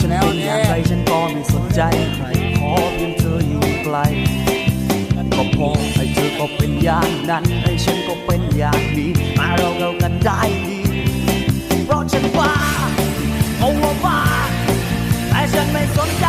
ฉันเป็นอย่างไรฉันก็ไม่สนใจใครขอเพียงเธออยู่ไกลก็พอให้เธอก็เป็นอย่างนั้นให้ฉันก็เป็นอย่างนี้มาเราเรากันได้ดีเพราะฉันว่าเอาว่าแต่ฉันไม่สนใจ